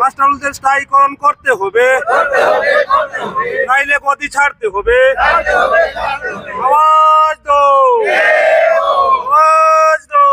মাস্টারদের স্থায়ীকরণ করতে হবে। নাইলে গদি ছাড়তে হবে। আওয়াজ দো আওয়াজ দো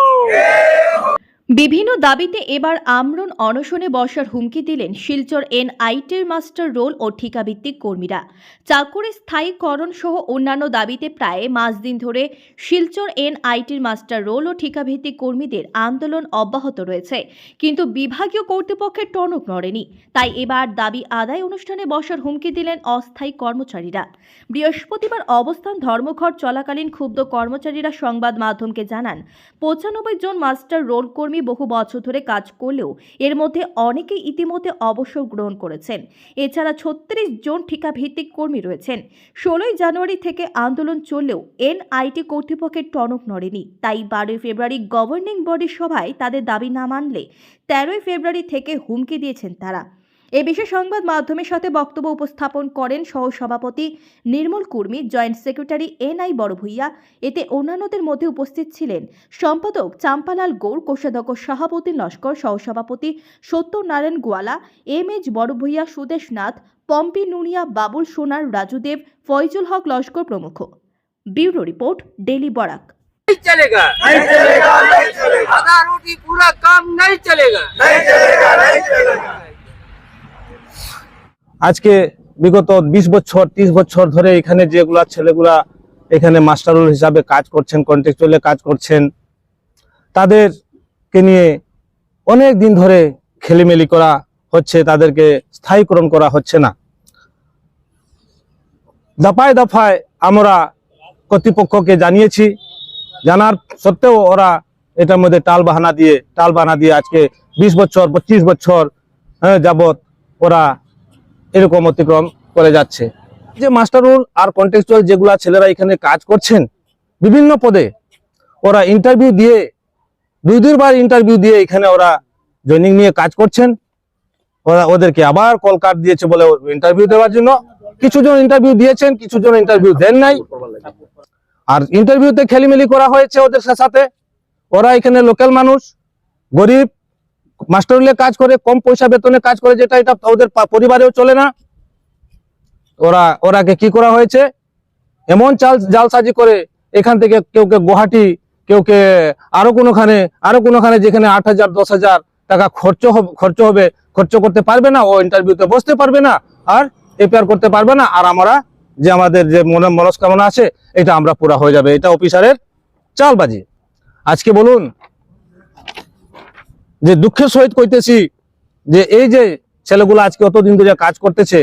বিভিন্ন দাবিতে এবার আমরণ অনশনে বসার হুমকি দিলেন শিলচর এন এনআইটির মাস্টার রোল ও ঠিকাভিত্তিক কর্মীরা। চাকুরি স্থায়ীকরণ সহ অন্যান্য দাবিতে প্রায় মাস দিন ধরে শিলচর এনআইটির মাস্টার রোল ও ঠিকাভিত্তিক কর্মীদের আন্দোলন অব্যাহত রয়েছে। কিন্তু বিভাগীয় কর্তৃপক্ষের টনক নড়েনি। তাই এবার দাবি আদায় অনুষ্ঠানে বসার হুমকি দিলেন অস্থায়ী কর্মচারীরা। বৃহস্পতিবার অবস্থান ধর্মঘট চলাকালীন ক্ষুব্ধ কর্মচারীরা সংবাদ মাধ্যমকে জানান, পঁচানব্বই জন মাস্টার রোল কর্মী বহু বছর ধরে কাজ করলেও এর মধ্যে অনেকেই ইতিমধ্যে অবসর গ্রহণ করেছেন। এছাড়া ছত্রিশ জন ঠিকাভিত্তিক কর্মী রয়েছেন। ষোলোই জানুয়ারি থেকে আন্দোলন চললেও এনআইটি কর্তৃপক্ষের টনক নড়েনি। তাই বারোই ফেব্রুয়ারি গভর্নিং বডির সভায় তাদের দাবি না মানলে তেরোই ফেব্রুয়ারি থেকে হুমকি দিয়েছেন তারা। এ বিষয়ে সংবাদ মাধ্যমের সাথে বক্তব্য উপস্থাপন করেন সহসভাপতি Nirmal Kurmi joint secretary NI Barbhuiya এতে অন্যান্যদের মধ্যে উপস্থিত ছিলেন সম্পাদক চাম্পালাল গৌড় কোষাধ্যক্ষ শাহাবুদ্দিন লস্কর সহসভাপতি সত্যনারায়ণ গোয়ালা এম এইচ বড়ভূইয়া সুদেশ নাথ পম্পি নুনিয়া বাবুল সোনার রাজুদেব ফয়জুল হক লস্কর প্রমুখ ব্যুরো রিপোর্ট ডেলি বরাক नहीं चलेगा नहीं चलेगा नहीं चलेगा आधा रोटी पूरा काम नहीं चलेगा नहीं चलेगा नहीं चलेगा আজকে বিগত ২০ বছর ৩০ বছর ধরে এখানে যেগুলা ছেলেগুলা এখানে মাস্টারুল হিসাবে কাজ করছেন কন্ট্রাকচুয়ালে কাজ করছেন তাদেরকে নিয়ে অনেক দিন ধরে খেলিমেলি করা হচ্ছে তাদেরকে স্থায়ীকরণ করা হচ্ছে না। দফায় দফায় আমরা কর্তৃপক্ষকে জানিয়েছি জানার সত্ত্বেও ওরা এটার মধ্যে টাল বাহানা দিয়ে টাল বাহানা দিয়ে আজকে ২০ বছর পঁচিশ বছর হ্যাঁ, যাবত ওরা এরকম অতিক্রম করে যাচ্ছে। যে মাস্টারুল আর কন্টেক্সচুয়াল যেগুলা ছেলেরা এখানে কাজ করছেন, বিভিন্ন পদে ওরা ইন্টারভিউ দিয়ে, দুই দুইবার ইন্টারভিউ দিয়ে এখানে ওরা জয়েনিং নিয়ে কাজ করছেন। ওরা ওদেরকে আবার কল কার্ড দিয়েছে বলে ইন্টারভিউ দেওয়ার জন্য। কিছু জন ইন্টারভিউ দিয়েছেন কিছু জন ইন্টারভিউ দেন নাই। আর ইন্টারভিউতে খেলিমেলি করা হয়েছে ওদের সাথে। ওরা এখানে লোকাল মানুষ, গরিব মাস্টারুলে কাজ করে, কম পয়সা বেতনে কাজ করে, যেটা এটা ওদের পরিবারেও চলে না। ওরা, ওরাকে কি করা হয়েছে? এমন চাল, জালসাজি করে এখান থেকে কেউ কে গুয়াহাটি, কেউ কে আরও কোনোখানে আরও কোনোখানে যেখানে আট হাজার, দশ হাজার টাকা খরচ খরচ হবে, খরচ করতে পারবে না, ও ইন্টারভিউতে বসতে পারবে না, আর এপিআর করতে পারবে না, আর আমরা যে আমাদের যে মনে মনস্কামনা আছে, এটা আমরা পুরা হয়ে যাবে। এটা অফিসারের চালবাজি। আজকে বলুন যে দুঃখের সহিত কইতেছি যে এই যে ছেলেগুলো আজকে অতদিন ধরে কাজ করতেছে,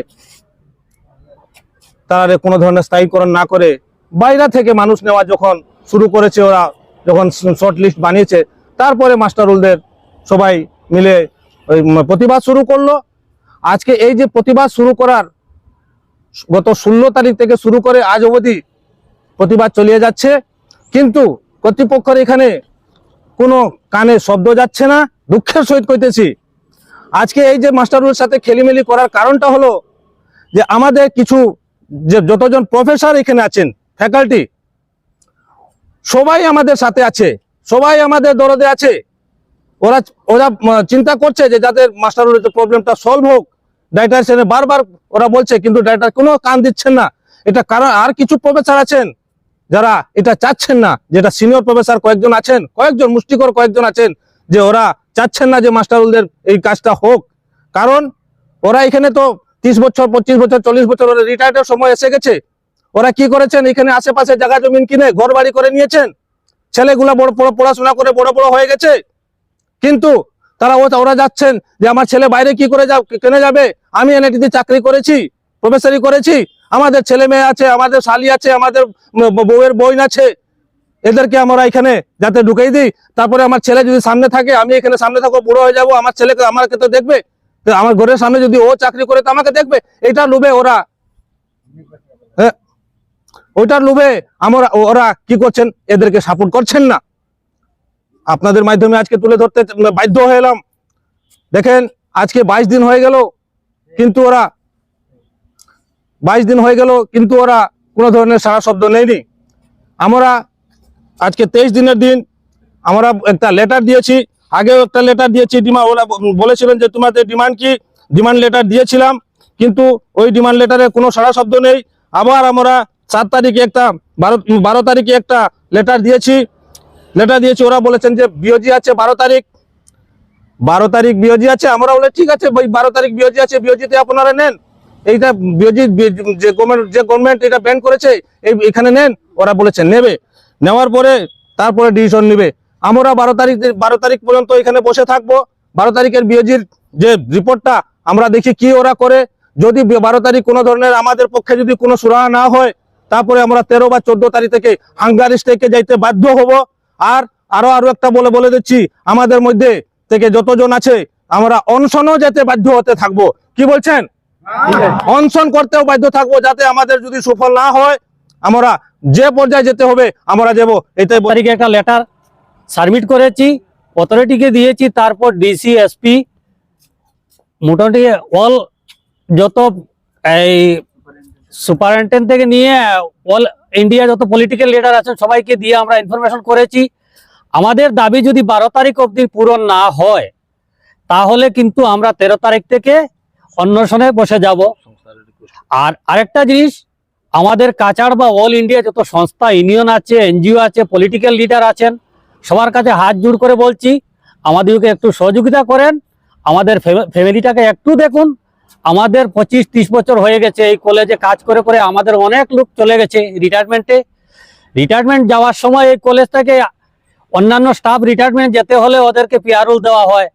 তারা কোনো ধরনের স্থায়ীকরণ না করে, বাইরে থেকে মানুষ নেওয়া যখন শুরু করেছে ওরা, যখন শর্ট লিস্ট বানিয়েছে, তারপরে মাস্টারুলদের সবাই মিলে ওই প্রতিবাদ শুরু করল। আজকে এই যে প্রতিবাদ শুরু করার গত ষোলো তারিখ থেকে শুরু করে আজ অবধি প্রতিবাদ চলিয়ে যাচ্ছে। কিন্তু কর্তৃপক্ষের এখানে কোনো কানে শব্দ যাচ্ছে না। দুঃখের সহিত কইতেছি। আজকে এই যে মাস্টারুলের সাথে খেলিমেলি করার কারণটা হলো যে আমাদের কিছু যে যতজন প্রফেসর এখানে আছেন, ফ্যাকাল্টি, সবাই আমাদের সাথে আছে, সবাই আমাদের দরদে আছে। ওরা ওরা চিন্তা করছে যে যাদের মাস্টারুলের যে প্রবলেমটা সলভ হোক ডাইটার সেনে বারবার ওরা বলছে, কিন্তু ডাইটার কোনো কান দিচ্ছেন না। এটা কারণ আর কিছু প্রফেসর আছেন যারা এটা চাচ্ছেন না, যেটা সিনিয়র প্রফেসর কয়েকজন আছেন, কয়েকজন মুষ্টিকর কয়েকজন আছেন, যে ওরা চাচ্ছেন না যে মাস্টারুলদের এই কাজটা হোক। কারণ ওরা এখানে তো তিরিশ বছর, পঁচিশ বছর, চল্লিশ বছর ওরা রিটায়ার্ডের সময় এসে গেছে। ওরা কি করেছেন? এখানে আশেপাশে জায়গা জমিন কিনে ঘর বাড়ি করে নিয়েছেন। ছেলেগুলা বড় বড় পড়াশোনা করে বড় বড় হয়ে গেছে। কিন্তু তারা ওরা যাচ্ছেন যে আমার ছেলে বাইরে কি করে যা, কেনে যাবে? আমি এনআইটিতে চাকরি করেছি প্রফেসরি করেছি। আমাদের ছেলে মেয়ে আছে, আমাদের শালি আছে, আমাদের বউয়ের বইন আছে। এদেরকে আমরা এখানে যাতে ঢুকাই দিই। তারপরে আমার ছেলে যদি সামনে থাকে, আমি এখানে সামনে থাকব, বুড়ো হয়ে যাব, আমার ছেলেকে, আমাকে তো দেখবে। আমার ঘরের সামনে যদি ও চাকরি করে, তো আমাকে দেখবে। এটা লোভে ওরা। হ্যাঁ ওইটার লোভে আমরা, ওরা কি করছেন? এদেরকে সাপোর্ট করছেন না। আপনাদের মাধ্যমে আজকে তুলে ধরতে বাধ্য হয়ে এলাম। দেখেন, আজকে বাইশ দিন হয়ে গেল, কিন্তু ওরা বাইশ দিন হয়ে গেল, কিন্তু ওরা কোনো ধরনের সারা শব্দ নেয়নি। আমরা আজকে তেইশ দিনের দিন আমরা একটা লেটার দিয়েছি। আগেও একটা লেটার দিয়েছি। ডিমান্ড ওরা বলেছিলেন যে, তোমাদের ডিমান্ড কি? ডিমান্ড লেটার দিয়েছিলাম, কিন্তু ওই ডিমান্ড লেটারে কোনো সাড়া শব্দ নেই। আবার আমরা সাত তারিখে একটা, বারো বারো তারিখে একটা লেটার দিয়েছি। লেটার দিয়েছি, ওরা বলেছেন যে বিওজি আছে বারো তারিখ। বারো তারিখ বিওজি আছে? আমরা বলে ঠিক আছে ওই বারো তারিখ বিওজি আছে। বিওজিতে আপনারা নেন। এইটা বিওজি যে গভর্নমেন্ট যে গভর্নমেন্ট এটা ব্যান করেছে, এই এখানে নেন। ওরা বলেছে, নেবে। নেওয়ার পরে তারপরে ডিসিশন নেবে। আমরা বারো তারিখ বারো তারিখ পর্যন্ত এখানে বসে থাকব। বারো তারিখের বিওজির যে রিপোর্টটা আমরা দেখি কি ওরা করে। যদি বারো তারিখ কোনো ধরনের আমাদের পক্ষে যদি কোনো সুরাহা না হয় তারপরে আমরা তেরো বা চোদ্দ তারিখ থেকে হাঙ্গারি স্টেকে যাইতে বাধ্য হব। আর আরও আরও একটা বলে বলে দিচ্ছি আমাদের মধ্যে থেকে যতজন আছে আমরা অনশনও যেতে বাধ্য হতে থাকব। কি বলছেন? অনশন করতেও বাধ্য থাকব যাতে আমাদের যদি সুফল না হয় আমরা যে পর্যায়ে যেতে হবে, আমরা যাব বলি। তারিখে একটা লেটার সাবমিট করেছি অথরিটিকে দিয়েছি, তারপর ডিসি এসপি মোটামুটি অল যত এই সুপারিনটেন্ডেন্ট থেকে নিয়ে অল ইন্ডিয়া যত পলিটিক্যাল লিডার আছেন, সবাইকে দিয়ে আমরা ইনফরমেশন করেছি আমাদের দাবি যদি বারো তারিখ অবধি পূরণ না হয়, তাহলে কিন্তু আমরা তেরো তারিখ থেকে অন্বেষণে বসে যাব আর আরেকটা জিনিস আমাদের কাচার বা অল ইন্ডিয়া যত সংস্থা, ইউনিয়ন আছে, এনজিও আছে পলিটিক্যাল লিডার আছেন, সবার কাছে হাত জোড় করে বলছি, আমাদেরকে একটু সহযোগিতা করেন, আমাদের ফ্যামিলিটাকে একটু দেখুন। আমাদের পঁচিশ ত্রিশ বছর হয়ে গেছে, এই কলেজে কাজ করে করে আমাদের অনেক লোক চলে গেছে রিটায়ারমেন্টে রিটায়ারমেন্ট যাওয়ার সময় এই কলেজ থেকে অন্যান্য স্টাফ রিটায়ারমেন্ট যেতে হলে ওদেরকে পিয়ারুল দেওয়া হয়।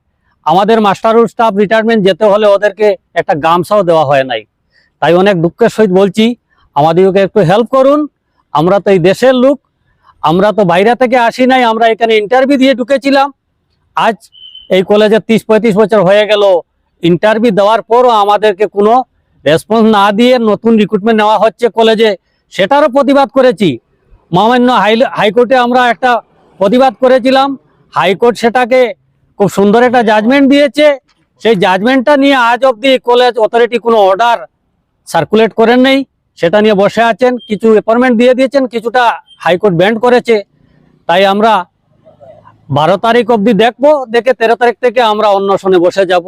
আমাদের মাস্টারুল স্টাফ রিটায়ারমেন্ট যেতে হলে ওদেরকে একটা গামছাও দেওয়া হয় নাই। তাই অনেক দুঃখের সহিত বলছি আমাদেরকে একটু হেল্প করুন। আমরা তো এই দেশের লোক। আমরা তো বাইরে থেকে আসি নাই, আমরা এখানে ইন্টারভিউ দিয়ে ঢুকেছিলাম। আজ এই কলেজে তিরিশ পঁয়ত্রিশ বছর হয়ে গেল। ইন্টারভিউ দেওয়ার পরও আমাদেরকে কোনো রেসপন্স না দিয়ে নতুন রিক্রুটমেন্ট নেওয়া হচ্ছে কলেজে সেটারও প্রতিবাদ করেছি। মহামান্য হাই হাইকোর্টে আমরা একটা প্রতিবাদ করেছিলাম। হাইকোর্ট সেটাকে খুব সুন্দর একটা জাজমেন্ট দিয়েছে। সেই জাজমেন্টটা নিয়ে আজ অবধি কলেজ অথরিটি কোনো অর্ডার সার্কুলেট করেন নেই। সেটা নিয়ে বসে আছেন, কিছু অ্যাপয়েন্টমেন্ট দিয়ে দিয়েছেন, কিছুটা হাইকোর্ট ব্যান্ড করেছে। তাই আমরা বারো তারিখ অবধি দেখব, দেখে তেরো তারিখ থেকে আমরা অন্য অন্বেষণে বসে যাব।